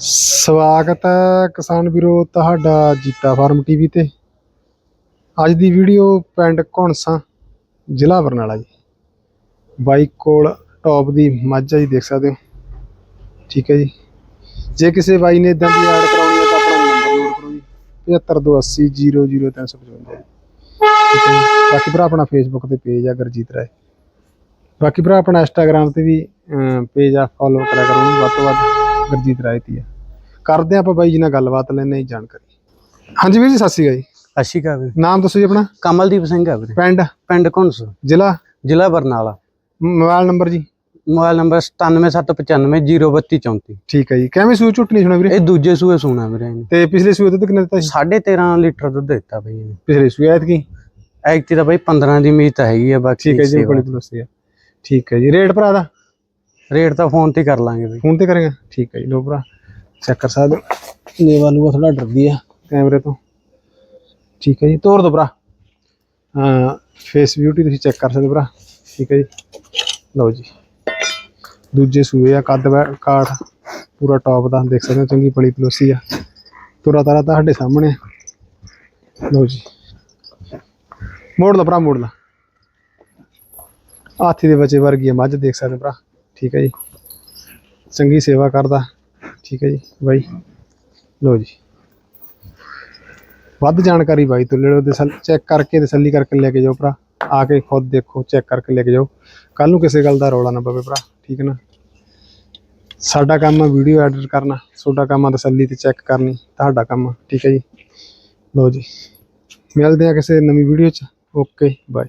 ਸਵਾਗਤ ਹੈ ਕਿਸਾਨ ਵੀਰੋ ਤੁਹਾਡਾ ਜੀਤਾ ਫਾਰਮ ਟੀਵੀ ਤੇ। ਅੱਜ ਦੀ ਵੀਡੀਓ ਪਿੰਡ ਘੁਣਸਾ, ਜ਼ਿਲ੍ਹਾ ਬਰਨਾਲਾ ਜੀ। ਬਾਈ ਕੋਲ ਟੌਪ ਦੀ ਮੱਝ ਆ ਜੀ, ਦੇਖ ਸਕਦੇ ਹੋ। ਠੀਕ ਹੈ ਜੀ। ਜੇ ਕਿਸੇ ਬਾਈ ਨੇ ਇਦਾਂ ਦੀ ਐਡ ਕਰਾਉਣੀ ਹੈ ਤਾਂ ਆਪਣਾ ਨੰਬਰ ਨੋਟ ਕਰੋ ਜੀ। 7528000355 ਠੀਕ ਹੈ ਜੀ। ਬਾਕੀ ਭਰਾ ਆਪਣਾ ਫੇਸਬੁੱਕ ਤੇ ਪੇਜ ਆ, ਗੁਰਜੀਤ ਰਾਏ। ਬਾਕੀ ਭਰਾ ਆਪਣਾ ਇੰਸਟਾਗ੍ਰam ਤੇ ਵੀ ਪੇਜ ਆ ਫੋਲੋ ਕਰਿਆ ਕਰੋ ਉਹਨੂੰ ਵੱਧ ਤੋਂ ਵੱਧ। ਗੁਰਜੀਤ ਰਾਏ ਤੀ ਆ ਕਰਦੇ ਆਪਾਂ ਬਾਈ ਜੀ ਨਾਲ ਗੱਲਬਾਤ ਲੈਣੇ ਜਾਣਕਾਰੀ। ਹਾਂਜੀ ਵੀਰ ਜੀ ਸਤਿ ਸ਼੍ਰੀ ਅਕਾਲ ਜੀ। ਸਤਿ ਸ਼੍ਰੀ ਅਕਾਲ ਵੀਰੇ। ਨਾਮ ਦੱਸੋ ਜੀ ਆਪਣਾ? ਕਮਲਦੀਪ ਸਿੰਘ ਆ ਵੀਰੇ। ਪਿੰਡ? ਪਿੰਡ ਘੁੰਸ। ਜ਼ਿਲ੍ਹਾ? ਜ਼ਿਲ੍ਹਾ ਬਰਨਾਲਾ। ਮੋਬਾਈਲ ਨੰਬਰ ਜੀ? ਮੋਬਾਈਲ ਨੰਬਰ 9775903234 ਠੀਕ ਹੈ ਜੀ। ਕਿਵੇਂ ਸੂਈ ਝੁੱਟਣੀ ਸੁਣਾ ਵੀਰੇ? ਇਹ ਦੂਜੇ ਸੂਏ ਸੋਣਾ ਵੀਰੇ ਤੇ ਪਿਛਲੇ ਸੂਏ ਦੁੱਧ ਕਿੰਨਾ ਦਿੱਤਾ ਸੀ? 13.5 ਲੀਟਰ ਦੁੱਧ ਦਿੱਤਾ ਬਈ ਇਹਨੇ। ਪਿਛਲੇ ਸੂਏ ਐਤਕੀ? ਐਕਟੀ ਤਾਂ ਬਈ 15 ਦੀ ਉਮੀਦ ਤਾਂ ਹੈਗੀ ਆ ਬਾਕੀ ਠੀਕ ਹੈ ਜੀ ਠੀਕ ਹੈ ਜੀ। ਰੇਟ ਭਰਾ ਦਾ? ਰੇਟ ਤਾਂ ਫੋਨ ਤੇ ਕਰ ਲਾਂਗੇ ਬਈ। ਫੋਨ ਤੇ ਕਰੇਗਾ? ਠੀਕ ਹੈ ਜੀ ਲੋ ਭਰਾ ਚੈੱਕ ਕਰ ਸਕਦੇ ਹੋ। ਲੇਵਾ ਲੂਆ ਥੋੜਾ ਡਰਦੀ ਆ। ਕੈਮਰੇ ਤੋਂ। ਠੀਕ ਹੈ ਜੀ ਤੋਰ ਦੋ ਭਰਾ। ਹਾਂ ਫੇਸ ਬਿਊਟੀ ਤੁਸੀਂ ਚੈੱਕ ਕਰ ਸਕਦੇ ਭਰਾ। ਠੀਕ ਹੈ ਜੀ ਲਓ ਜੀ। ਦੂਜੇ ਸੂਏ ਆ ਕੱਦ ਕਾਠ ਪੂਰਾ ਟੌਪ ਦਾ ਦੇਖ ਸਕਦੇ ਹੋ ਚੰਗੀ ਪਲੀ ਪਲੋਸੀ ਆ। ਤੁਰਾ ਤਾਰਾ ਤੁਹਾਡੇ ਸਾਹਮਣੇ ਆ। ਲਓ ਜੀ। ਮੋੜ ਲਾ ਭਰਾ ਮੋੜ ਲਾ ਹਾਥੀ ਦੇ ਬੱਚੇ ਵਰਗੀ ਮੱਝ ਦੇਖ ਸਕਦੇ ਭਰਾ। ਠੀਕ ਹੈ ਜੀ। ਚੰਗੀ ਸੇਵਾ ਕਰਦਾ। ਠੀਕ ਹੈ ਜੀ। ਬਾਈ ਲੋ ਜੀ। ਵੱਧ ਜਾਣਕਾਰੀ ਬਾਈ ਤੋਂ ਲੈ ਲਓ ਚੈੱਕ ਕਰਕੇ ਤਸੱਲੀ ਕਰਕੇ ਲੈ ਕੇ ਜਾਓ ਭਰਾ। ਆ ਕੇ ਖੁਦ ਦੇਖੋ ਚੈੱਕ ਕਰਕੇ ਲੈ ਕੇ ਜਾਓ। ਕੱਲ ਨੂੰ ਕਿਸੇ ਗੱਲ ਦਾ ਰੌਲਾ ਨਾ ਪਵੇ ਭਰਾ, ਠੀਕ ਹੈ ਨਾ। ਸਾਡਾ ਕੰਮ ਆ ਵੀਡੀਓ ਐਡਿਟ ਕਰਨਾ, ਤੁਹਾਡਾ ਕੰਮ ਆ ਤਸੱਲੀ ਤੇ ਚੈੱਕ ਕਰਨੀ, ਤੁਹਾਡਾ ਕੰਮ ਆ, ਠੀਕ ਹੈ ਜੀ। ਲੋ ਜੀ। ਮਿਲਦੇ ਆ ਕਿਸੇ ਨਵੀਂ ਵੀਡੀਓ ਚ। Okay bye